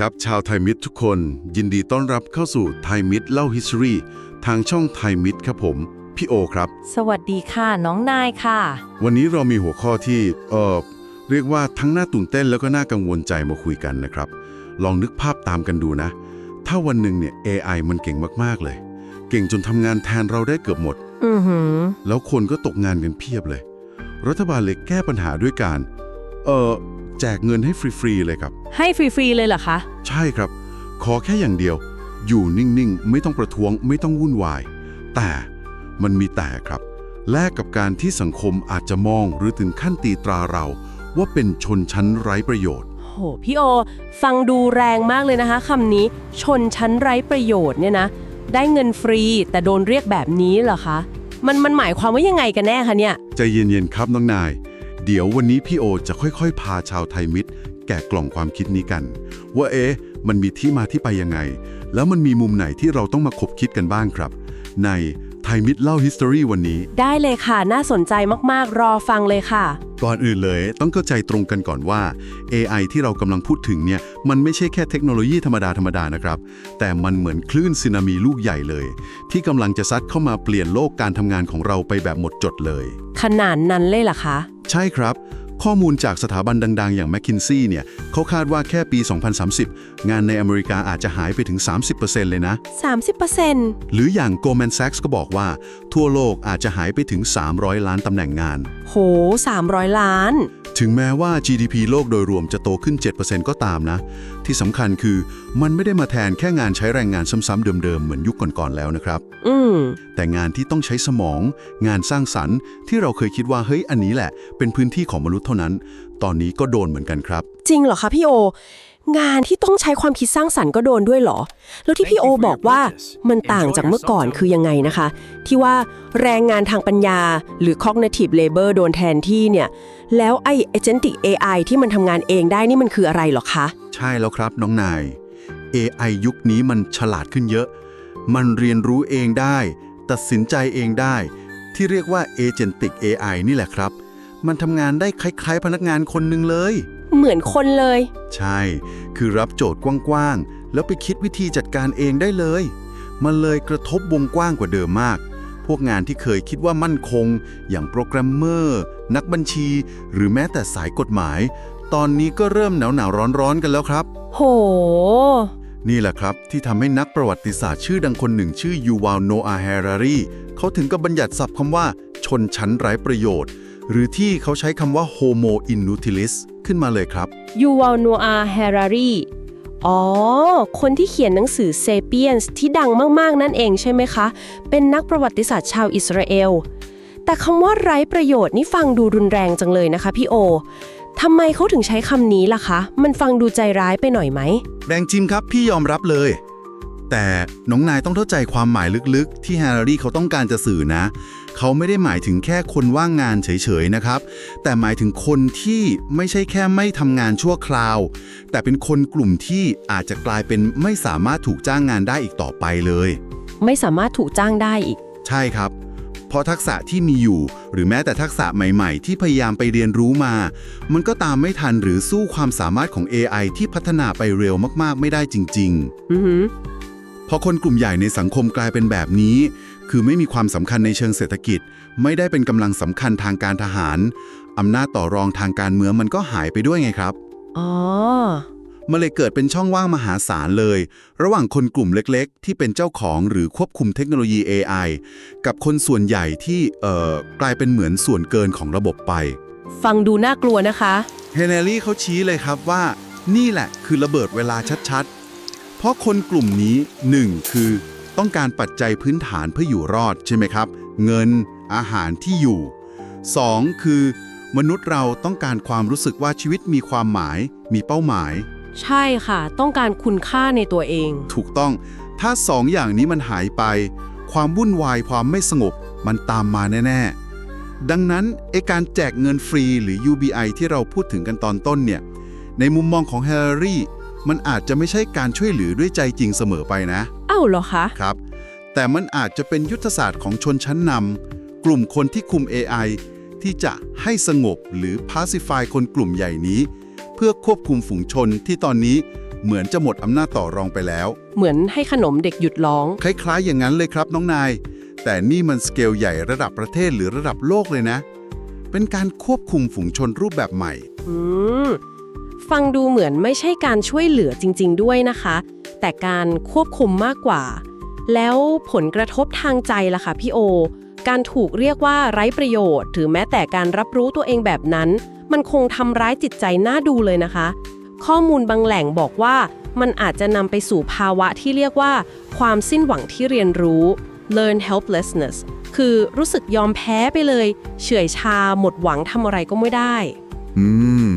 สวัสดีครับ ชาวไทยมิตรทุกคน ยินดีต้อนรับเข้าสู่ไทยมิตรเล่า history ทางช่องไทยมิตรครับผม พี่โอครับ สวัสดีค่ะ น้องนายค่ะ วันนี้เรามีหัวข้อที่เอ่อเรียกว่าทั้งน่าตื่นเต้นแล้วก็น่ากังวลใจมาคุยกันนะครับ ลองนึกภาพตามกันดูนะ ถ้าวันหนึ่งเนี่ย AI มันเก่งมากๆเลย เก่งจนทำงานแทนเราได้เกือบหมด อือหือ แล้วคนก็ตกงานกันเพียบเลย รัฐบาลเลยแก้ปัญหาด้วยการ เอ่อ แจกเงินให้ฟรีๆเลยครับ ให้ฟรีๆเลยเหรอคะ ใช่ครับ ขอแค่อย่างเดียว อยู่นิ่งๆ ไม่ต้องประท้วงไม่ต้องวุ่นวาย แต่มันมีแต่ครับ แลกกับการที่สังคมอาจจะมองหรือถึงขั้นตีตราเรา ว่าเป็นชนชั้นไร้ประโยชน์ โห พี่โอ ฟังดูแรงมากเลยนะคะคำนี้ ชนชั้นไร้ประโยชน์เนี่ยนะ ได้เงินฟรีแต่โดนเรียกแบบนี้เหรอคะ มันมันหมายความว่ายังไงกันแน่คะเนี่ย ใจเย็นๆครับน้องนาย เดี๋ยววันนี้พี่โอจะค่อยๆ พาชาวไทยมิตร แกะกล่องความคิดนี้กัน ว่าเอ๊ะมันมีที่มาที่ไปยังไง แล้วมันมีมุมไหนที่เราต้องมาคบคิดกันบ้างครับ ใน ไทยมิตรเล่า history วันนี้ ได้เลยค่ะ น่าสนใจมากๆ รอฟังเลยค่ะ ก่อนอื่นเลยต้องเข้าใจตรงกันก่อนว่า AI ที่เรากำลังพูดถึงเนี่ยมันไม่ใช่แค่เทคโนโลยีธรรมดาธรรมดานะครับ แต่มันเหมือนคลื่นสึนามิลูกใหญ่เลย ที่กำลังจะซัดเข้ามาเปลี่ยนโลกการทำงานของเราไปแบบหมดจดเลย ขนาดนั้นเลยเหรอคะ ใช่ครับ ข้อมูลจากสถาบันดัง ๆ อย่าง m c k i n s e y เนี่ยเขาคาดว่าแค่ปี 2030 งานในอเมริกาอาจจะหายไปถึง 30%เลยนะ 30%หรืออย่าง Goldman Sachs ก็บอกว่า ทั่วโลกอาจจะหายไปถึง 300 ล้านตำแหน่งงาน โห 300 ล้าน ถึงแม้ว่า GDP โลกโดยรวมจะโตขึ้น 7%ก็ตามนะ ที่สำคัญคือมันไม่ได้มาแทนแค่งานใช้แรงงานซ้ำๆเดิมๆ เหมือนยุคก่อนๆ แล้วนะครับ อืมแต่งานที่ต้องใช้สมอง งานสร้างสรรค์ ที่เราเคยคิดว่าเฮ้ยอันนี้แหละ เป็นพื้นที่ของมนุษย์เท่านั้น ตอนนี้ก็โดนเหมือนกันครับ จริงเหรอคะพี่โอ งานที่ต้องใช้ความคิดสร้างสรรค์ก็โดนด้วยเหรอ แล้วที่พี่โอบอกว่ามันต่างจากเมื่อก่อนคือยังไงนะคะ ที่ว่าแรงงานทางปัญญา หรือ cognitive labor โดนแทนที่เนี่ย แล้วไอ้ agentic AI ที่มันทำงานเองได้นี่มันคืออะไรเหรอคะ ใช่แล้วครับน้องนาย AI ยุคนี้มันฉลาดขึ้นเยอะ มันเรียนรู้เองได้ ตัดสินใจเองได้ ที่เรียกว่า Agentic AI นี่แหละครับ มันทำงานได้คล้าย ๆ พนักงานคนหนึ่งเลย เหมือนคนเลย ใช่ คือรับโจทย์กว้างๆ แล้วไปคิดวิธีจัดการเองได้เลย มันเลยกระทบวงกว้างกว่าเดิมมาก พวกงานที่เคยคิดว่ามั่นคง อย่างโปรแกรมเมอร์ นักบัญชี หรือแม้แต่สายกฎหมาย ตอนนี้ก็เริ่มหนาวหนาวร้อนร้อนๆกันแล้วครับ โห นี่แหละครับที่ทำให้นักประวัติศาสตร์ชื่อดังคนหนึ่งชื่อยูวาลโนอา h ฮรารีเขาถึงกับบัญญัติศัพท์คำว่า ชนชั้นไร้ประโยชน์ หรือที่เขาใช้คำว่า Homo inutilis ขึ้นมาเลยครับ ยูว l ลโนอาแฮรารีอ๋อ คนที่เขียนหนังสือ Sapiens ที่ดังมากๆ นั่นเองใช่ไหมคะ เป็นนักประวัติศาสตร์ชาวอิสราเอล แต่คำว่าไร้ประโยชน์นี่ฟังดูรุนแรงจังเลยนะคะพี่โอทำไมเขาถึงใช้คำนี้ล่ะคะ มันฟังดูใจร้ายไปหน่อยไหม แรงจริงครับพี่ยอมรับเลย แต่น้องนายต้องเข้าใจความหมายลึกๆ ที่แฮร์รี่เขาต้องการจะสื่อนะ เขาไม่ได้หมายถึงแค่คนว่างงานเฉยๆนะครับ แต่หมายถึงคนที่ไม่ใช่แค่ไม่ทำงานชั่วคราว แต่เป็นคนกลุ่มที่อาจจะกลายเป็นไม่สามารถถูกจ้างงานได้อีกต่อไปเลย ไม่สามารถถูกจ้างได้อีก ใช่ครับ เพราะทักษะที่มีอยู่ หรือแม้แต่ทักษะใหม่ๆ ที่พยายามไปเรียนรู้มา มันก็ตามไม่ทันหรือสู้ความสามารถของ AI ที่พัฒนาไปเร็วมากๆ ไม่ได้จริง ๆ อือหือพอคนกลุ่มใหญ่ในสังคมกลายเป็นแบบนี้ คือไม่มีความสำคัญในเชิงเศรษฐกิจ ไม่ได้เป็นกำลังสำคัญทางการทหารอำนาจต่อรองทางการเมืองมันก็หายไปด้วยไงครับ อ๋อ มันเลยเกิดเป็นช่องว่างมหาศาลเลย ระหว่างคนกลุ่มเล็กๆ ที่เป็นเจ้าของหรือควบคุมเทคโนโลยี AI กับคนส่วนใหญ่ที่เอ่อกลายเป็นเหมือนส่วนเกินของระบบไป ฟังดูน่ากลัวนะคะ เฮเนรี่เขาชี้เลยครับว่า นี่แหละคือระเบิดเวลาชัดๆ เพราะคนกลุ่มนี้ 1. คือ ต้องการปัจจัยพื้นฐานเพื่ออยู่รอดใช่ไหมครับ เงิน อาหารที่อยู่ 2. คือ มนุษย์เราต้องการความรู้สึกว่าชีวิตมีความหมาย มีเป้าหมาย ใช่ค่ะ ต้องการคุณค่าในตัวเอง ถูกต้อง ถ้าสองอย่างนี้มันหายไป ความวุ่นวายความไม่สงบ มันตามมาแน่ ๆ ดังนั้นไอการแจกเงินฟรีหรือ UBI ที่เราพูดถึงกันตอนต้นเนี่ย ในมุมมองของแฮร์รี่ มันอาจจะไม่ใช่การช่วยเหลือด้วยใจจริงเสมอไปนะ เอ้าเหรอคะ ครับ แต่มันอาจจะเป็นยุทธศาสตร์ของชนชั้นนำกลุ่มคนที่คุม AI ที่จะให้สงบหรือ pacify คนกลุ่มใหญ่นี้ เพื่อควบคุมฝูงชนที่ตอนนี้เหมือนจะหมดอำนาจต่อรองไปแล้ว เหมือนให้ขนมเด็กหยุดร้อง คล้าย ๆ อย่างนั้นเลยครับน้องนาย แต่นี่มันสเกลใหญ่ระดับประเทศหรือระดับโลกเลยนะ เป็นการควบคุมฝูงชนรูปแบบใหม่ อืม ฟังดูเหมือนไม่ใช่การช่วยเหลือจริง ๆ ด้วยนะคะ แต่การควบคุมมากกว่า แล้วผลกระทบทางใจล่ะคะพี่โอ การถูกเรียกว่าไร้ประโยชน์ หรือแม้แต่การรับรู้ตัวเองแบบนั้น มันคงทำร้ายจิตใจน่าดูเลยนะคะ ข้อมูลบางแหล่งบอกว่ามันอาจจะนำไปสู่ภาวะที่เรียกว่า ความสิ้นหวังที่เรียนรู้ learn helplessness คือรู้สึกยอมแพ้ไปเลย เฉื่อยชาหมดหวังทำอะไรก็ไม่ได้ อืม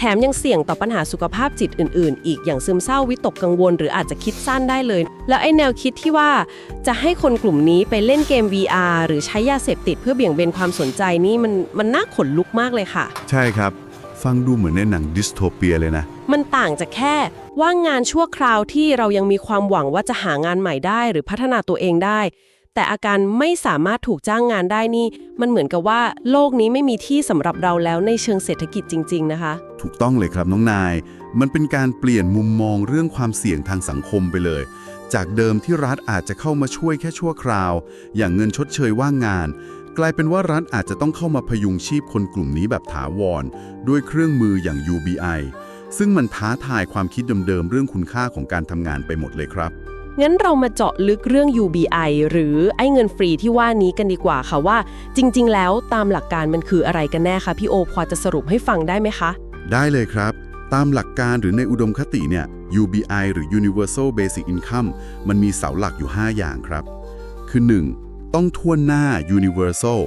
แถมยังเสี่ยงต่อปัญหาสุขภาพจิตอื่น ๆ อีกอย่างซึมเศร้าวิตกกังวล หรืออาจจะคิดสั้นได้เลย แล้วไอ้แนวคิดที่ว่าจะให้คนกลุ่มนี้ไปเล่นเกม VR หรือใช้ยาเสพติดเพื่อเบี่ยงเบนความสนใจนี่มันมันน่าขนลุกมากเลยค่ะ ใช่ครับ ฟังดูเหมือนในหนังดิสโทเปียเลยนะ มันต่างจากแค่ ว่างงานชั่วคราวที่เรายังมีความหวังว่าจะหางานใหม่ได้ หรือพัฒนาตัวเองได้ แต่อาการไม่สามารถถูกจ้างงานได้นี่ มันเหมือนกับว่าโลกนี้ไม่มีที่สำหรับเราแล้วในเชิงเศรษฐกิจจริง ๆ นะคะ ถูกต้องเลยครับน้องนาย มันเป็นการเปลี่ยนมุมมองเรื่องความเสี่ยงทางสังคมไปเลย จากเดิมที่รัฐอาจจะเข้ามาช่วยแค่ชั่วคราว อย่างเงินชดเชยว่างงาน กลายเป็นว่ารัฐอาจจะต้องเข้ามาพยุงชีพคนกลุ่มนี้แบบถาวร ด้วยเครื่องมืออย่าง UBI ซึ่งมันท้าทายความคิดเดิมๆเรื่องคุณค่าของการทำงานไปหมดเลยครับ งั้นเรามาเจาะลึกเรื่อง UBI หรือไอ้เงินฟรีที่ว่านี้กันดีกว่าค่ะว่า จริง ๆ แล้วตามหลักการมันคืออะไรกันแน่คะพี่โอพอจะสรุปให้ฟังได้ไหมคะ ได้เลยครับ ตามหลักการหรือในอุดมคติเนี่ย UBI หรือ Universal Basic Income มันมีเสาหลักอยู่ 5 อย่างครับ คือ 1. ต้องทวนหน้า Universal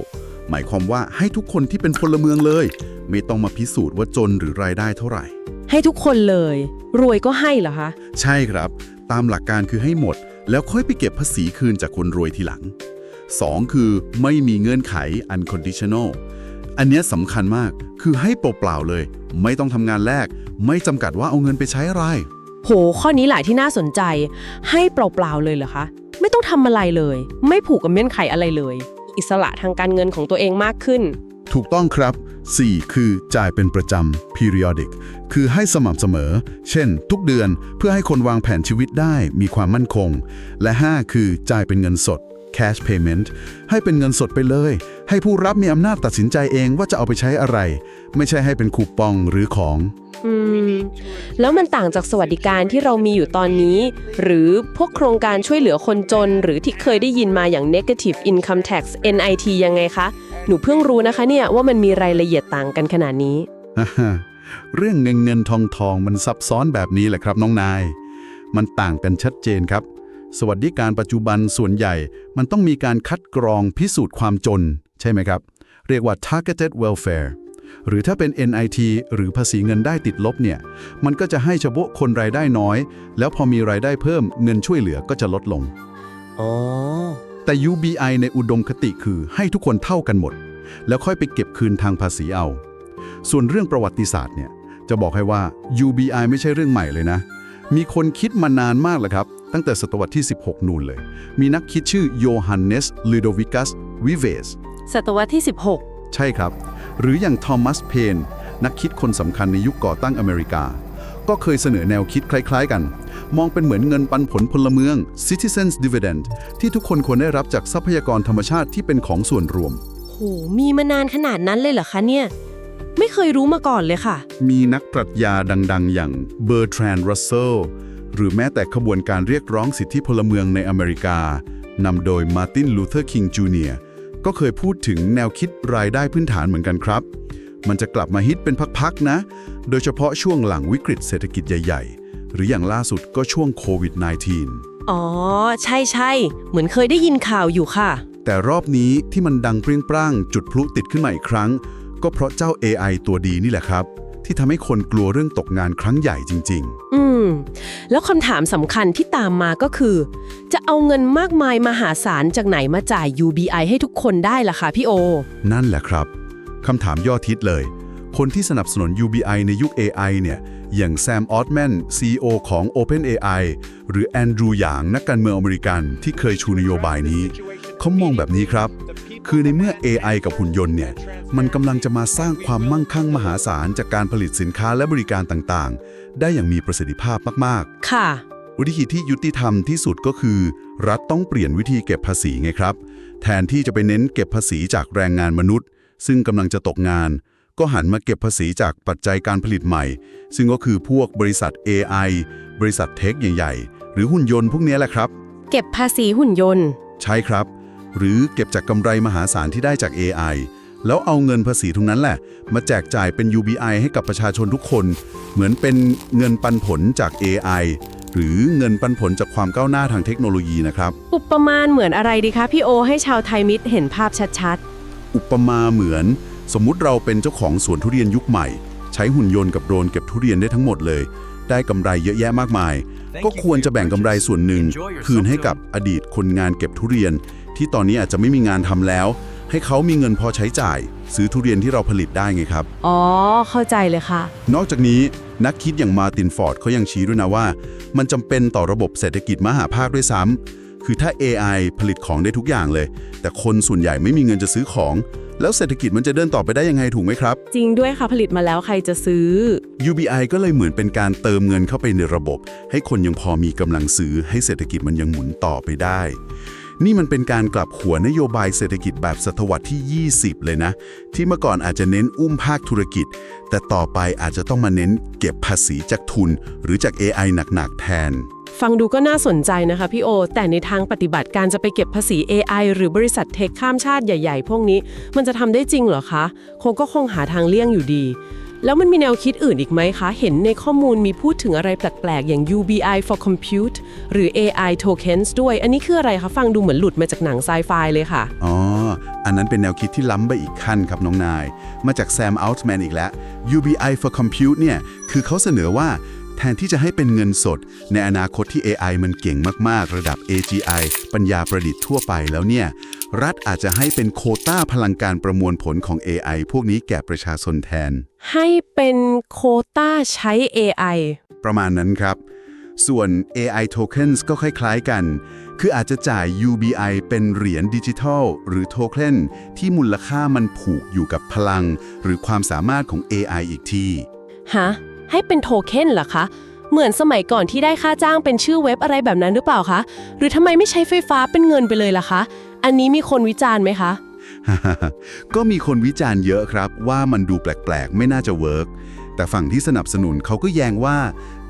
หมายความว่าให้ทุกคนที่เป็นพลเมืองเลย ไม่ต้องมาพิสูจน์ว่าจนหรือรายได้เท่าไหร่ ให้ทุกคนเลย รวยก็ให้เหรอคะ ใช่ครับ ตามหลักการคือให้หมด แล้วค่อยไปเก็บภาษีคืนจากคนรวยทีหลัง 2. คือไม่มีเงื่อนไข unconditional อันนี้สำคัญมากคือให้เปล่าๆเลย ไม่ต้องทำงานแลกไม่จำกัดว่าเอาเงินไปใช้อะไร โห ข้อนี้หลายที่น่าสนใจ ให้เปล่าๆเลยเหรอคะ ไม่ต้องทำอะไรเลย ไม่ผูกกับเงื่อนไขอะไรเลย อิสระทางการเงินของตัวเองมากขึ้น ถูกต้องครับ 4. คือจ่ายเป็นประจำ periodic คือให้สม่ำเสมอ เช่น ทุกเดือนเพื่อให้คนวางแผนชีวิตได้มีความมั่นคง และ 5 คือจ่ายเป็นเงินสด cash payment ให้เป็นเงินสดไปเลย ให้ผู้รับมีอำนาจตัดสินใจเองว่าจะเอาไปใช้อะไร ไม่ใช่ให้เป็นคูปองหรือของอืมแล้วมันต่างจากสวัสดิการที่เรามีอยู่ตอนนี้ หรือพวกโครงการช่วยเหลือคนจน หรือที่เคยได้ยินมาอย่าง negative income tax NIT ยังไงคะ หนูเพิ่งรู้นะคะเนี่ยว่ามันมีรายละเอียดต่างกันขนาดนี้ฮ่าฮ่าเรื่องเงินเงินทองทองมันซับซ้อนแบบนี้แหละครับน้องนาย มันต่างกันชัดเจนครับ สวัสดิการปัจจุบันส่วนใหญ่ มันต้องมีการคัดกรองพิสูจน์ความจน ใช่ไหมครับ เรียกว่า targeted welfare หรือถ้าเป็น NIT หรือภาษีเงินได้ติดลบเนี่ย มันก็จะให้เฉพาะคนรายได้น้อย แล้วพอมีรายได้เพิ่มเงินช่วยเหลือก็จะลดลง อ๋อ แต่ UBI ในอุดมคติคือให้ทุกคนเท่ากันหมด แล้วค่อยไปเก็บคืนทางภาษีเอา ส่วนเรื่องประวัติศาสตร์เนี่ยจะบอกให้ว่า UBI ไม่ใช่เรื่องใหม่เลยนะ มีคนคิดมานานมากแล้วครับ ตั้งแต่ศตวรรษที่ 16 นูนเลย มีนักคิดชื่อโยฮันเนสลูโดวิกัสวิเวสศตวรรษที่ใช่ครับ หรืออย่างทอมัสเพนนักคิดคนสำคัญในยุคก่อตั้งอเมริกา ก็เคยเสนอแนวคิดคล้าย ๆ กัน มองเป็นเหมือนเงินปันผลพลเมือง citizens dividend ที่ทุกคนควรได้รับจากทรัพยากรธรรมชาติที่เป็นของส่วนรวม16โห มีมานานขนาดนั้นเลยเหรอคะเนี่ย ไม่เคยรู้มาก่อนเลยค่ะ มีนักปรัชญาดัง ๆ อย่างเบอร์ทรานด์รัสเซลหรือแม้แต่ขบวนการเรียกร้องสิทธิพลเมืองในอเมริกานำโดยมาร์ตินลูเทอร์คิงจูเนียก็เคยพูดถึงแนวคิดรายได้พื้นฐานเหมือนกันครับ มันจะกลับมาฮิตเป็นพักๆนะ โดยเฉพาะช่วงหลังวิกฤตเศรษฐกิจใหญ่ ๆ หรืออย่างล่าสุดก็ช่วงโควิด -19 อ๋อ ใช่ใช่ๆเหมือนเคยได้ยินข่าวอยู่ค่ะ แต่รอบนี้ที่มันดังเปรี้ยงปร้างจุดพลุติดขึ้นมาอีกครั้ง ก็เพราะเจ้า AI ตัวดีนี่แหละครับ ที่ทำให้คนกลัวเรื่องตกงานครั้งใหญ่จริง ๆ อืม แล้วคำถามสำคัญที่ตามมาก็คือ จะเอาเงินมากมายมหาศาลจากไหนมาจ่าย UBI ให้ทุกคนได้ล่ะคะพี่โอ นั่นแหละครับคำถามยอดฮิตเลย คนที่สนับสนุน UBI ในยุค AI เนี่ย อย่างแซมออตแมน CEO ของ OpenAI หรือแอนดรูหยางนักการเมืองอเมริกันที่เคยชูนโยบายนี้ เขามองแบบนี้ครับ คือในเมื่อ AI กับหุ่นยนต์เนี่ย มันกำลังจะมาสร้างความมั่งคั่งมหาศาล จากการผลิตสินค้าและบริการต่างๆ ได้อย่างมีประสิทธิภาพมากค่ะๆวิธีที่ยุติธรรมที่สุดก็คือ รัฐต้องเปลี่ยนวิธีเก็บภาษีไงครับ แทนที่จะไปเน้นเก็บภาษีจากแรงงานมนุษย์ ซึ่งกำลังจะตกงาน ก็หันมาเก็บภาษีจากปัจจัยการผลิตใหม่ ซึ่งก็คือพวกบริษัท AI บริษัทเทคใหญ่ๆ หรือหุ่นยนต์พวกนี้แหละครับ เก็บภาษีหุ่นยนต์ ใช่ครับ หรือเก็บจากกำไรมหาศาลที่ได้จาก AI แล้วเอาเงินภาษีตรงนั้นแหละ มาแจกจ่ายเป็น UBI ให้กับประชาชนทุกคน เหมือนเป็นเงินปันผลจาก AI หรือเงินปันผลจากความก้าวหน้าทางเทคโนโลยีนะครับ อุปมาณเหมือนอะไรดีคะพี่โอ ให้ชาวไทยมิตรเห็นภาพชัดอุปมาเหมือน สมมุติเราเป็นเจ้าของสวนทุเรียนยุคใหม่ ใช้หุ่นยนต์กับโดรนเก็บทุเรียนได้ทั้งหมดเลย ได้กำไรเยอะแยะมากมาย ก็ควรจะแบ่งกำไรส่วนหนึ่ง คืนให้กับอดีตคนงานเก็บทุเรียน ที่ตอนนี้อาจจะไม่มีงานทำแล้ว ให้เขามีเงินพอใช้จ่าย ซื้อทุเรียนที่เราผลิตได้ไงครับๆอ๋อ เข้าใจเลยค่ะ นอกจากนี้นักคิดอย่างมาร์ตินฟอร์ดเขายังชี้ด้วยนะว่า มันจำเป็นต่อระบบเศรษฐกิจมหาภาคด้วยซ้ำ คือถ้า AI ผลิตของได้ทุกอย่างเลย แต่คนส่วนใหญ่ไม่มีเงินจะซื้อของ แล้วเศรษฐกิจมันจะเดินต่อไปได้ยังไงถูกไหมครับ จริงด้วยค่ะผลิตมาแล้วใครจะซื้อ UBI ก็เลยเหมือนเป็นการเติมเงินเข้าไปในระบบ ให้คนยังพอมีกำลังซื้อให้เศรษฐกิจมันยังหมุนต่อไปได้นี่มันเป็นการกลับหัวนโยบายเศรษฐกิจแบบศตวรรษที่ 20 เลยนะ ที่เมื่อก่อนอาจจะเน้นอุ้มภาคธุรกิจ แต่ต่อไปอาจจะต้องมาเน้นเก็บภาษีจากทุน หรือจาก AI หนัก ๆ แทน ฟังดูก็น่าสนใจนะคะพี่โอ แต่ในทางปฏิบัติการจะไปเก็บภาษี AI หรือบริษัทเทคข้ามชาติใหญ่ๆ พวกนี้ มันจะทำได้จริงเหรอคะ คงก็คงหาทางเลี่ยงอยู่ดี แล้วมันมีแนวคิดอื่นอีกไหมคะ เห็นในข้อมูลมีพูดถึงอะไรแปลกๆ อย่าง UBI for Compute หรือ AI tokens ด้วย อันนี้คืออะไรคะ ฟังดูเหมือนหลุดมาจากหนังไซไฟเลยค่ะ อ๋อ อันนั้นเป็นแนวคิดที่ล้ำไปอีกขั้นครับน้องนาย มาจากแซมอัลต์แมนอีกแล้ว UBI for Compute เนี่ย คือเขาเสนอว่า ทนที่จะให้เป็นเงินสด ในอนาคตที่ AI มันเก่งมากๆ ระดับ AGI ปัญญาประดิษฐ์ทั่วไปแล้วเนี่ย รัฐอาจจะให้เป็นโควต้าพลังการประมวลผลของ AI พวกนี้แก่ประชาชนแทน ให้เป็นโควต้าใช้ AI ประมาณนั้นครับ ส่วน AI tokens ก็คล้ายๆกัน คืออาจจะจ่าย UBI เป็นเหรียญดิจิทัล หรือโทเค็นที่มูลค่ามันผูกอยู่กับพลัง หรือความสามารถของ AI อีกทีฮะ ให้เป็นโทเค็นเหรอคะ เหมือนสมัยก่อนที่ได้ค่าจ้างเป็นชื่อเว็บอะไรแบบนั้นหรือเปล่าคะ หรือทำไมไม่ใช้ไฟฟ้าเป็นเงินไปเลยล่ะคะ อันนี้มีคนวิจารณ์ไหมคะ ก็มีคนวิจารณ์เยอะครับ ว่ามันดูแปลกๆ ไม่น่าจะเวิร์กแต่ฝั่งที่สนับสนุนเขาก็แย้งว่า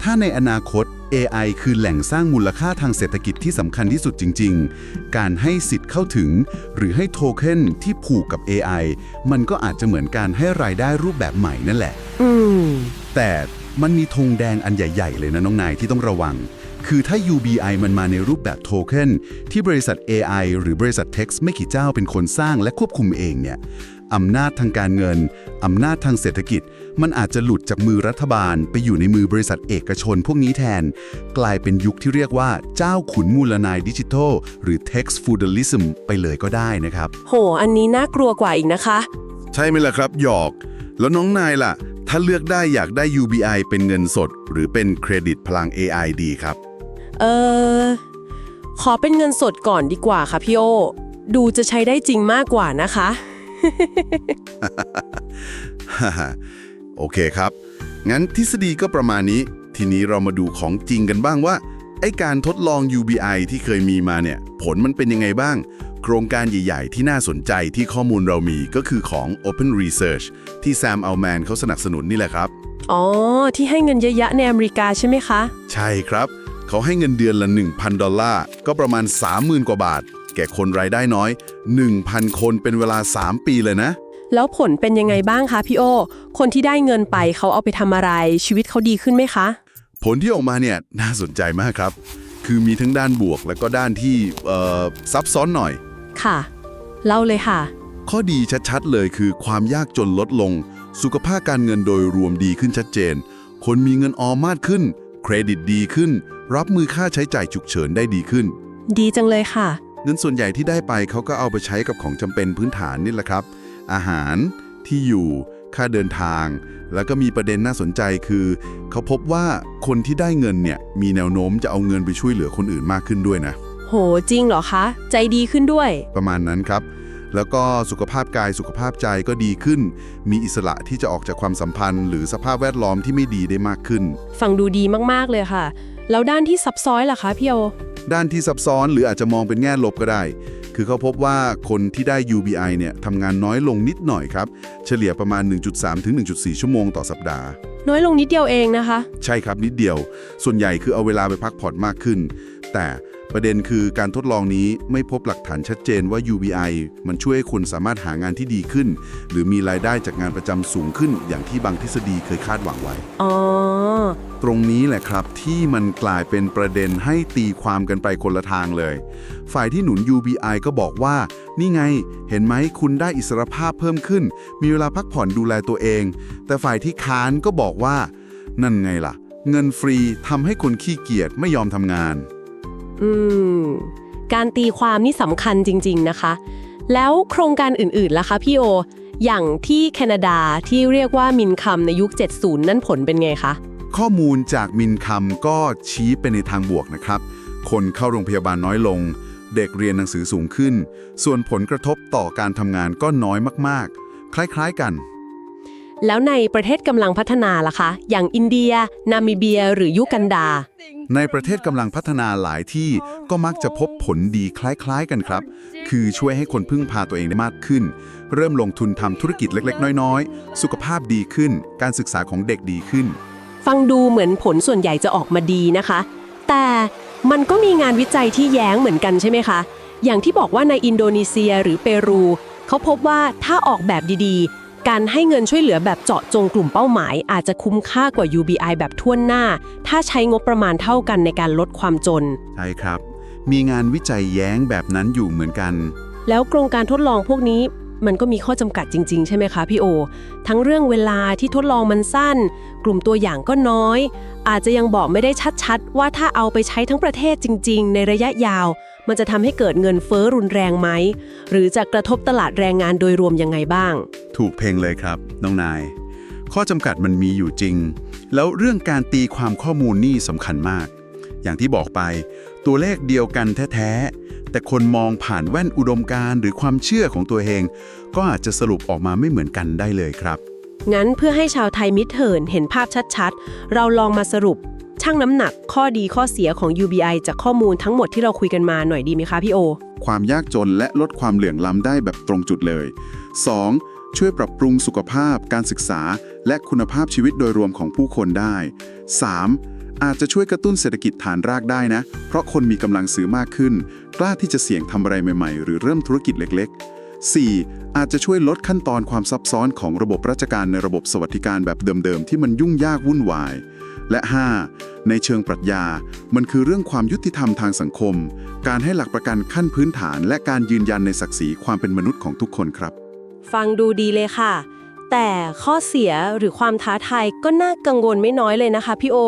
ถ้าในอนาคต AI คือแหล่งสร้างมูลค่าทางเศรษฐกิจที่สำคัญที่สุดจริง ๆ การให้สิทธิ์เข้าถึง หรือให้โทเค็นที่ผูกกับ AI มันก็อาจจะเหมือนการให้รายได้รูปแบบใหม่นั่นแหละ อืม แต่มันมีธงแดงอันใหญ่ ๆ เลยนะน้องนายที่ต้องระวัง คือถ้า UBI มันมาในรูปแบบโทเค็นที่บริษัท AI หรือบริษัท Text ไม่กี่เจ้าเป็นคนสร้างและควบคุมเองเนี่ยอำนาจทางการเงิน อำนาจทางเศรษฐกิจ มันอาจจะหลุดจากมือรัฐบาล ไปอยู่ในมือบริษัทเอกชนพวกนี้แทน กลายเป็นยุคที่เรียกว่าเจ้าขุนมูลนายดิจิทัล หรือ Text Feudalism ไปเลยก็ได้นะครับ โห อันนี้น่ากลัวกว่าอีกนะคะ ใช่ไหมล่ะครับหยอก แล้วน้องนายล่ะ ถ้าเลือกได้อยากได้ UBI เป็นเงินสด หรือเป็นเครดิตพลัง AI ดีครับ เออขอเป็นเงินสดก่อนดีกว่าค่ะพี่โอ ดูจะใช้ได้จริงมากกว่านะคะ โอเคครับ งั้นทฤษฎีก็ประมาณนี้ ทีนี้เรามาดูของจริงกันบ้างว่า ไอการทดลอง UBI ที่เคยมีมาเนี่ย ผลมันเป็นยังไงบ้าง โครงการใหญ่ ๆ ที่น่าสนใจที่ข้อมูลเรามีก็คือของ Open Research ที่แซมอัลแมนเขาสนับสนุนนี่แหละครับ อ๋อ ที่ให้เงินเยอะๆในอเมริกาใช่ไหมคะ ใช่ครับ เขาให้เงินเดือนละ 1,000 ดอลลาร์ ก็ประมาณ 30,000 กว่าบาท แก่คนรายได้น้อย 1,000 คนเป็นเวลา 3 ปีเลยนะ แล้วผลเป็นยังไงบ้างคะพี่โอ คนที่ได้เงินไปเขาเอาไปทำอะไร ชีวิตเขาดีขึ้นไหมคะ ผลที่ออกมาเนี่ยน่าสนใจมากครับ คือมีทั้งด้านบวกและก็ด้านที่เอ่อซับซ้อนหน่อย ค่ะ เล่าเลยค่ะ ข้อดีชัดๆเลยคือความยากจนลดลง สุขภาพการเงินโดยรวมดีขึ้นชัดเจน คนมีเงินออมมากขึ้น เครดิตดีขึ้น รับมือค่าใช้จ่ายฉุกเฉินได้ดีขึ้น ดีจังเลยค่ะ เงินส่วนใหญ่ที่ได้ไปเขาก็เอาไปใช้กับของจำเป็นพื้นฐานนี่แหละครับ อาหารที่อยู่ ค่าเดินทาง แล้วก็มีประเด็นน่าสนใจคือ เขาพบว่าคนที่ได้เงินเนี่ยมีแนวโน้มจะเอาเงินไปช่วยเหลือคนอื่นมากขึ้นด้วยนะ โหโหจริงเหรอคะ ใจดีขึ้นด้วย ประมาณนั้นครับ แล้วก็สุขภาพกายสุขภาพใจก็ดีขึ้น มีอิสระที่จะออกจากความสัมพันธ์ หรือสภาพแวดล้อมที่ไม่ดีได้มากขึ้น ฟังดูดีมากๆเลยค่ะ แล้วด้านที่ซับซ้อนล่ะคะพี่โอด้านที่ซับซ้อนหรืออาจจะมองเป็นแง่ลบก็ได้ คือเขาพบว่าคนที่ได้ UBI เนี่ยทำงานน้อยลงนิดหน่อยครับ เฉลี่ยประมาณ 1.3 ถึง 1.4 ชั่วโมงต่อสัปดาห์ น้อยลงนิดเดียวเองนะคะ ใช่ครับนิดเดียว ส่วนใหญ่คือเอาเวลาไปพักผ่อนมากขึ้น แต่ ประเด็นคือการทดลองนี้ไม่พบหลักฐานชัดเจนว่า UBI มันช่วยให้คนสามารถหางานที่ดีขึ้น หรือมีรายได้จากงานประจำสูงขึ้น อย่างที่บางทฤษฎีเคยคาดหวังไว้ อ๋อ ตรงนี้แหละครับที่มันกลายเป็นประเด็นให้ตีความกันไปคนละทางเลย ฝ่ายที่หนุน UBI ก็บอกว่า นี่ไง เห็นไหมคุณได้อิสรภาพเพิ่มขึ้น มีเวลาพักผ่อนดูแลตัวเอง แต่ฝ่ายที่ค้านก็บอกว่า นั่นไงล่ะ เงินฟรีทำให้คนขี้เกียจไม่ยอมทำงาน อืม การตีความนี่สำคัญจริง ๆนะคะ แล้วโครงการอื่นๆล่ะคะพี่โอ อย่างที่แคนาดาที่เรียกว่ามินคัมในยุค 70 นั่นผลเป็นไงคะ ข้อมูลจากมินคัมก็ชี้ไปในทางบวกนะครับ คนเข้าโรงพยาบาลน้อยลง เด็กเรียนหนังสือสูงขึ้น ส่วนผลกระทบต่อการทำงานก็น้อยมากๆ คล้ายๆกัน แล้วในประเทศกำลังพัฒนาล่ะคะ อย่างอินเดีย นามิเบีย หรือยุกันดา ในประเทศกำลังพัฒนาหลายที่ก็มักจะพบผลดีคล้ายๆกันครับ คือช่วยให้คนพึ่งพาตัวเองได้มากขึ้น เริ่มลงทุนทำธุรกิจเล็กๆ น้อยๆ สุขภาพดีขึ้น การศึกษาของเด็กดีขึ้น ฟังดูเหมือนผลส่วนใหญ่จะออกมาดีนะคะ แต่มันก็มีงานวิจัยที่แย้งเหมือนกันใช่ไหมคะ อย่างที่บอกว่าในอินโดนีเซียหรือเปรูเขาพบว่าถ้าออกแบบดีๆ การให้เงินช่วยเหลือแบบเจาะจงกลุ่มเป้าหมาย อาจจะคุ้มค่ากว่า UBI แบบทั่วหน้า ถ้าใช้งบประมาณเท่ากันในการลดความจน ใช่ครับ มีงานวิจัยแย้งแบบนั้นอยู่เหมือนกัน แล้วโครงการทดลองพวกนี้ มันก็มีข้อจำกัดจริง ๆ ใช่ไหมคะพี่โอ ทั้งเรื่องเวลาที่ทดลองมันสั้น กลุ่มตัวอย่างก็น้อย อาจจะยังบอกไม่ได้ชัดๆ ว่าถ้าเอาไปใช้ทั้งประเทศจริง ๆ ในระยะยาว มันจะทำให้เกิดเงินเฟ้อรุนแรงไหม หรือจะกระทบตลาดแรงงานโดยรวมยังไงบ้าง ถูกเพลงเลยครับ น้องนาย ข้อจำกัดมันมีอยู่จริง แล้วเรื่องการตีความข้อมูลนี่สำคัญมาก อย่างที่บอกไป ตัวเลขเดียวกันแท้ๆ แต่คนมองผ่านแว่นอุดมการณ์หรือความเชื่อของตัวเอง ก็อาจจะสรุปออกมาไม่เหมือนกันได้เลยครับ งั้นเพื่อให้ชาวไทยมิดเทิร์นเห็นภาพชัดๆ เราลองมาสรุป ชั่งน้ำหนักข้อดีข้อเสียของ UBI จากข้อมูลทั้งหมดที่เราคุยกันมาหน่อยดีไหมคะพี่โอ ความยากจนและลดความเหลื่อมล้ำได้แบบตรงจุดเลย 2. ช่วยปรับปรุงสุขภาพ การศึกษา และคุณภาพชีวิตโดยรวมของผู้คนได้ 3. อาจจะช่วยกระตุ้นเศรษฐกิจฐานรากได้นะ เพราะคนมีกำลังซื้อมากขึ้น กล้าที่จะเสี่ยงทำอะไรใหม่ๆ หรือเริ่มธุรกิจเล็ก ๆ 4. อาจจะช่วยลดขั้นตอนความซับซ้อนของระบบราชการในระบบสวัสดิการแบบเดิมๆ ที่มันยุ่งยากวุ่นวาย และ 5. ในเชิงปรัชญา มันคือเรื่องความยุติธรรมทางสังคม การให้หลักประกันขั้นพื้นฐาน และการยืนยันในศักดิ์ศรีความเป็นมนุษย์ของทุกคนครับ ฟังดูดีเลยค่ะ แต่ข้อเสียหรือความท้าทายก็น่ากังวลไม่น้อยเลยนะคะพี่โอ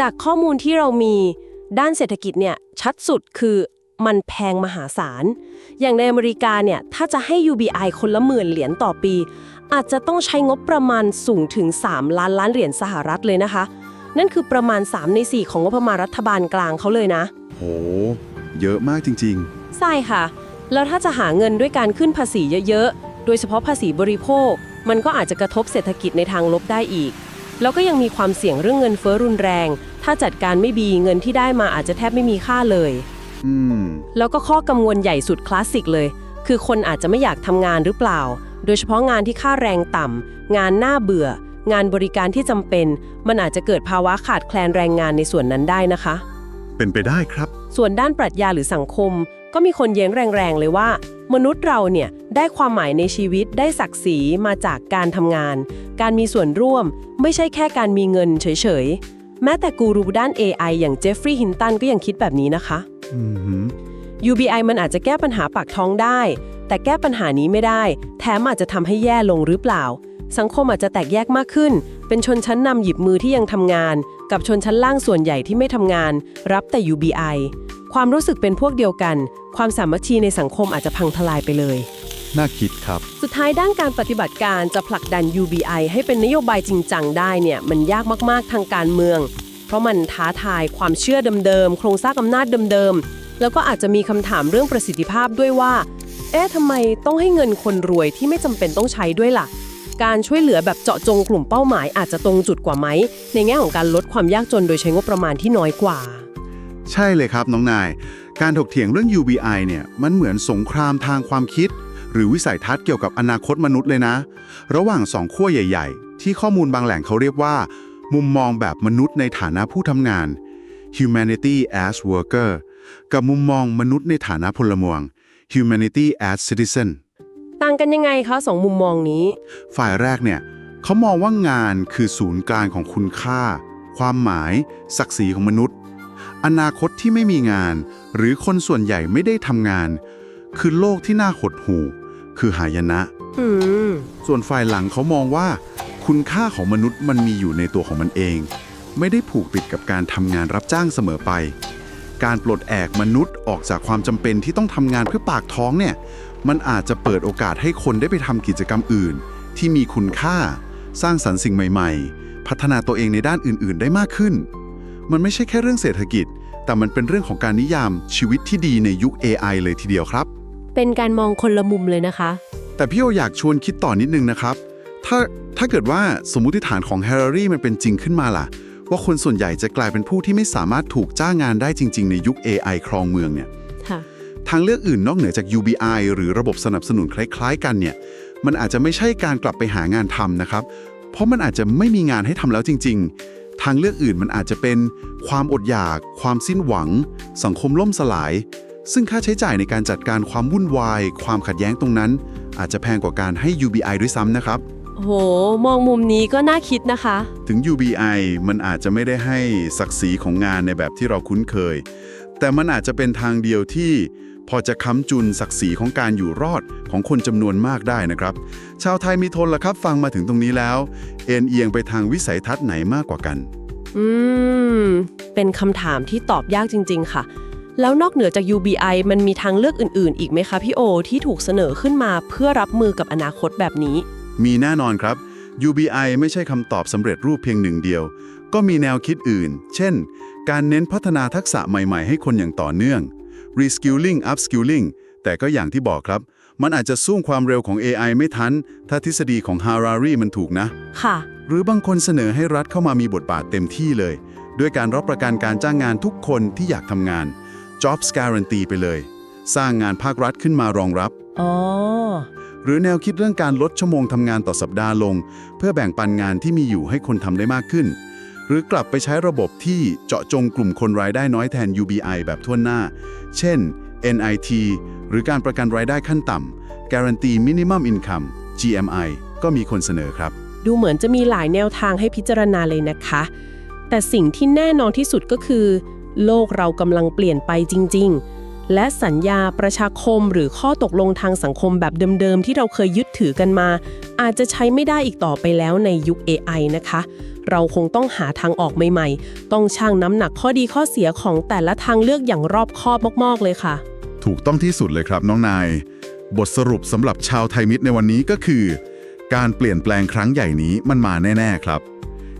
จากข้อมูลที่เรามีด้านเศรษฐกิจเนี่ยชัดสุดคือมันแพงมหาศาล อย่างในอเมริกาเนี่ยถ้าจะให้ UBI คนละหมื่นเหรียญต่อปี อาจจะต้องใช้งบประมาณสูงถึง 3 ล้านล้านเหรียญสหรัฐเลยนะคะ นั่นคือประมาณ 3 ใน 4 ของงบประมาณรัฐบาลกลางเขาเลยนะ โห เยอะมากจริง ใช่ค่ะ แล้วถ้าจะหาเงินด้วยการขึ้นภาษีเยอะๆ โดยเฉพาะภาษีบริโภค มันก็อาจจะกระทบเศรษฐกิจในทางลบได้อีก แล้วก็ยังมีความเสี่ยงเรื่องเงินเฟ้อรุนแรง ถ้าจัดการไม่ดีเงินที่ได้มาอาจจะแทบไม่มีค่าเลย ๆ อืม แล้วก็ข้อกังวลใหญ่สุดคลาสสิกเลย คือคนอาจจะไม่อยากทำงานหรือเปล่า โดยเฉพาะงานที่ค่าแรงต่ำงานน่าเบื่อ งานบริการที่จำเป็น มันอาจจะเกิดภาวะขาดแคลนแรงงานในส่วนนั้นได้นะคะ เป็นไปได้ครับ ส่วนด้านปรัชญาหรือสังคม ก็มีคนเย้งแรงๆเลยว่า มนุษย์เราเนี่ยได้ความหมายในชีวิตได้ศักดิ์ศรีมาจากการทำงาน การมีส่วนร่วม ไม่ใช่แค่การมีเงินเฉยๆ แม้แต่กูรูด้าน AI อย่างเจฟฟรีย์ฮินตันก็ยังคิดแบบนี้นะคะ อือหือ UBI มันอาจจะแก้ปัญหาปากท้องได้ แต่แก้ปัญหานี้ไม่ได้ แถมอาจจะทำให้แย่ลงหรือเปล่า สังคมอาจจะแตกแยกมากขึ้น เป็นชนชั้นนำหยิบมือที่ยังทำงาน กับชนชั้นล่างส่วนใหญ่ที่ไม่ทำงาน รับแต่ UBI ความรู้สึกเป็นพวกเดียวกัน ความสามัคคีในสังคมอาจจะพังทลายไปเลย น่าคิดครับ สุดท้ายด้านการปฏิบัติการจะผลักดัน UBI ให้เป็นนโยบายจริงจังได้เนี่ยมันยากมากๆทางการเมือง เพราะมันท้าทายความเชื่อเดิมๆโครงสร้างอำนาจเดิมๆแล้วก็อาจจะมีคำถามเรื่องประสิทธิภาพด้วยว่า เอ๊ะทำไมต้องให้เงินคนรวยที่ไม่จำเป็นต้องใช้ด้วยล่ะ การช่วยเหลือแบบเจาะจงกลุ่มเป้าหมายอาจจะตรงจุดกว่าไหม ในแง่ของการลดความยากจนโดยใช้งบประมาณที่น้อยกว่า ใช่เลยครับน้องนาย การถกเถียงเรื่อง UBI เนี่ยมันเหมือนสงครามทางความคิด หรือวิสัยทัศน์เกี่ยวกับอนาคตมนุษย์เลยนะ ระหว่างสองขั้วใหญ่ ๆ ที่ข้อมูลบางแหล่งเขาเรียกว่า มุมมองแบบมนุษย์ในฐานะผู้ทำงาน humanity as worker กับมุมมองมนุษย์ในฐานะพลเมือง humanity as citizen ต่างกันยังไงคะสองมุมมองนี้ ฝ่ายแรกเนี่ยเขามองว่างานคือศูนย์กลางของคุณค่า ความหมาย ศักดิ์ศรีของมนุษย์ อนาคตที่ไม่มีงาน หรือคนส่วนใหญ่ไม่ได้ทำงาน คือโลกที่น่าหดหู่ คือหายนะอืมส่วนฝ่ายหลังเขามองว่า คุณค่าของมนุษย์มันมีอยู่ในตัวของมันเอง ไม่ได้ผูกติดกับการทำงานรับจ้างเสมอไป การปลดแอกมนุษย์ออกจากความจำเป็นที่ต้องทำงานเพื่อปากท้องเนี่ย มันอาจจะเปิดโอกาสให้คนได้ไปทำกิจกรรมอื่น ที่มีคุณค่า สร้างสรรค์สิ่งใหม่ๆ พัฒนาตัวเองในด้านอื่นๆ ได้มากขึ้น มันไม่ใช่แค่เรื่องเศรษฐกิจ แต่มันเป็นเรื่องของการนิยามชีวิตที่ดีในยุค AI เลยทีเดียวครับ เป็นการมองคนละมุมเลยนะคะ แต่พี่โออยากชวนคิดต่อนิดนึงนะครับ ถ้าถ้าเกิดว่าสมมุติฐานของแฮร์รี่มันเป็นจริงขึ้นมาล่ะ ว่าคนส่วนใหญ่จะกลายเป็นผู้ที่ไม่สามารถถูกจ้างงานได้จริง ๆ ในยุค AI ครองเมืองเนี่ย ค่ะ ทางเลือกอื่นนอกเหนือจาก UBI หรือระบบสนับสนุนคล้าย ๆ กันเนี่ย มันอาจจะไม่ใช่การกลับไปหางานทำนะครับ เพราะมันอาจจะไม่มีงานให้ทำแล้วจริง ๆ ทางเลือกอื่นมันอาจจะเป็นความอดอยาก ความสิ้นหวัง สังคมล่มสลาย ซึ่งค่าใช้จ่ายในการจัดการความวุ่นวาย ความขัดแย้งตรงนั้น อาจจะแพงกว่าการให้ UBI ด้วยซ้ำนะครับโห มองมุมนี้ก็น่าคิดนะคะ ถึง UBI มันอาจจะไม่ได้ให้ศักดิ์ศรีของงานในแบบที่เราคุ้นเคย แต่มันอาจจะเป็นทางเดียวที่ พอจะค้ำจุนศักดิ์ศรีของการอยู่รอดของคนจำนวนมากได้นะครับ ชาวไทยมีทนละครับฟังมาถึงตรงนี้แล้ว เอ็นเอียงไปทางวิสัยทัศน์ไหนมากกว่ากัน อืม เป็นคำถามที่ตอบยากจริง ๆ ค่ะ แล้วนอกเหนือจาก UBI มันมีทางเลือกอื่น ๆ อีกไหมคะพี่โอ ที่ถูกเสนอขึ้นมาเพื่อรับมือกับอนาคตแบบนี้ มีแน่นอนครับ UBI ไม่ใช่คำตอบสำเร็จรูปเพียงหนึ่งเดียว ก็มีแนวคิดอื่น เช่น การเน้นพัฒนาทักษะใหม่ ๆ ให้คนอย่างต่อเนื่อง reskilling upskilling แต่ก็อย่างที่บอกครับ มันอาจจะสู้ความเร็วของ AI ไม่ทัน ถ้าทฤษฎีของ Harari มันถูกนะ ค่ะ หรือบางคนเสนอให้รัฐเข้ามามีบทบาทเต็มที่เลย ด้วยการรับประกันการจ้างงานทุกคนที่อยากทำงาน jobs guarantee ไปเลย สร้างงานภาครัฐขึ้นมารองรับอ๋อหรือแนวคิดเรื่องการลดชั่วโมงทำงานต่อสัปดาห์ลง เพื่อแบ่งปันงานที่มีอยู่ให้คนทำได้มากขึ้น หรือกลับไปใช้ระบบที่เจาะจงกลุ่มคนรายได้น้อยแทน UBI แบบทั่วหน้า เช่น NIT หรือการประกันรายได้ขั้นต่ำ Guarantee Minimum Income GMI ก็มีคนเสนอครับ ดูเหมือนจะมีหลายแนวทางให้พิจารณาเลยนะคะ แต่สิ่งที่แน่นอนที่สุดก็คือ โลกเรากำลังเปลี่ยนไปจริง ๆ และสัญญาประชาคมหรือข้อตกลงทางสังคมแบบเดิม ๆ ที่เราเคยยึดถือกันมา อาจจะใช้ไม่ได้อีกต่อไปแล้วในยุค AI นะคะ เราคงต้องหาทางออกใหม่ๆ ต้องชั่งน้ำหนักข้อดีข้อเสียของแต่ละทางเลือกอย่างรอบคอบมากๆเลยค่ะ ถูกต้องที่สุดเลยครับน้องนาย บทสรุปสำหรับชาวไทยมิตรในวันนี้ก็คือ การเปลี่ยนแปลงครั้งใหญ่นี้มันมาแน่ๆครับ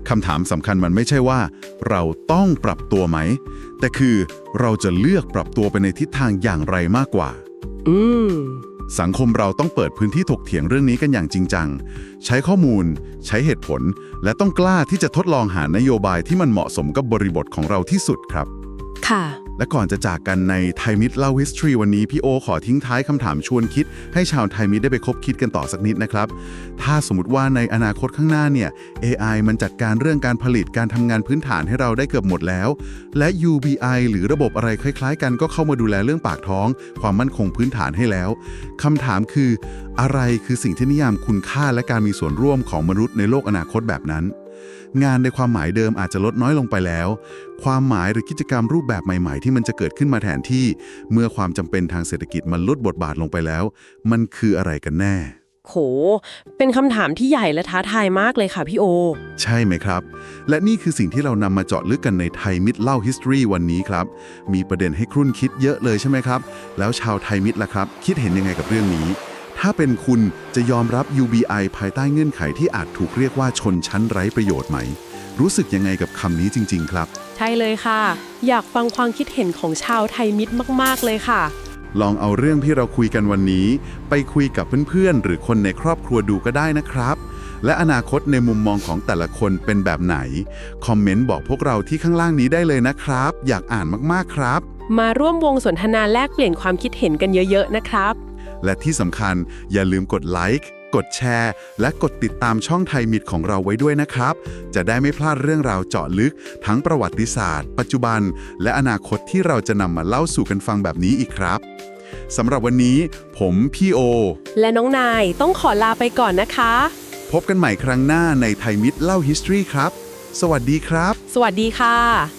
คำถามสำคัญมันไม่ใช่ว่า เราต้องปรับตัวไหม แต่คือเราจะเลือกปรับตัวไปในทิศทางอย่างไรมากกว่า อืม สังคมเราต้องเปิดพื้นที่ถกเถียงเรื่องนี้กันอย่างจริงจัง ใช้ข้อมูล ใช้เหตุผล และต้องกล้าที่จะทดลองหานโยบายที่มันเหมาะสมกับบริบทของเราที่สุดครับ ค่ะ และก่อนจะจากกันในไทยมิตรเล่า history วันนี้พี่โอขอทิ้งท้ายคำถามชวนคิด ให้ชาวไทยมิตรได้ไปคบคิดกันต่อสักนิดนะครับ ถ้าสมมติว่าในอนาคตข้างหน้าเนี่ย AI มันจัดการเรื่องการผลิตการทำงานพื้นฐานให้เราได้เกือบหมดแล้ว และ UBI หรือระบบอะไรคล้าย ๆ กันก็เข้ามาดูแลเรื่องปากท้อง ความมั่นคงพื้นฐานให้แล้วคำถามคือ อะไรคือสิ่งที่นิยามคุณค่าและการมีส่วนร่วมของมนุษย์ในโลกอนาคตแบบนั้น งานในความหมายเดิมอาจจะลดน้อยลงไปแล้ว ความหมายหรือกิจกรรมรูปแบบใหม่ ๆ ที่มันจะเกิดขึ้นมาแทนที่ เมื่อความจำเป็นทางเศรษฐกิจมันลดบทบาทลงไปแล้ว มันคืออะไรกันแน่โห เป็นคำถามที่ใหญ่และท้าทายมากเลยค่ะพี่โอ ใช่ไหมครับ และนี่คือสิ่งที่เรานำมาเจาะลึกกันในไทยมิตรเล่า history วันนี้ครับ มีประเด็นให้ครุ่นคิดเยอะเลยใช่ไหมครับ แล้วชาวไทยมิตรล่ะครับ คิดเห็นยังไงกับเรื่องนี้ ถ้าเป็นคุณจะยอมรับ UBI ภายใต้เงื่อนไขที่อาจถูกเรียกว่าชนชั้นไร้ประโยชน์ไหม รู้สึกยังไงกับคำนี้จริง ๆ ครับ ใช่เลยค่ะ อยากฟังความคิดเห็นของชาวไทยมิตรมาก ๆ เลยค่ะ ลองเอาเรื่องที่เราคุยกันวันนี้ ไปคุยกับเพื่อนๆ หรือคนในครอบครัวดูก็ได้นะครับ และอนาคตในมุมมองของแต่ละคนเป็นแบบไหน คอมเมนต์บอกพวกเราที่ข้างล่างนี้ได้เลยนะครับ อยากอ่านมากๆครับ มาร่วมวงสนทนาแลกเปลี่ยนความคิดเห็นกันเยอะ ๆ นะครับ และที่สำคัญอย่าลืมกดไลค์กดแชร์ และกดติดตามช่องไทยมิดของเราไว้ด้วยนะครับ จะได้ไม่พลาดเรื่องราวเจาะลึก ทั้งประวัติศาสตร์ ปัจจุบัน และอนาคตที่เราจะนำมาเล่าสู่กันฟังแบบนี้อีกครับสำหรับวันนี้ ผมพี่โอ และน้องนายต้องขอลาไปก่อนนะคะ พบกันใหม่ครั้งหน้าในไทยมิดเล่า History ครับ สวัสดีครับ สวัสดีค่ะ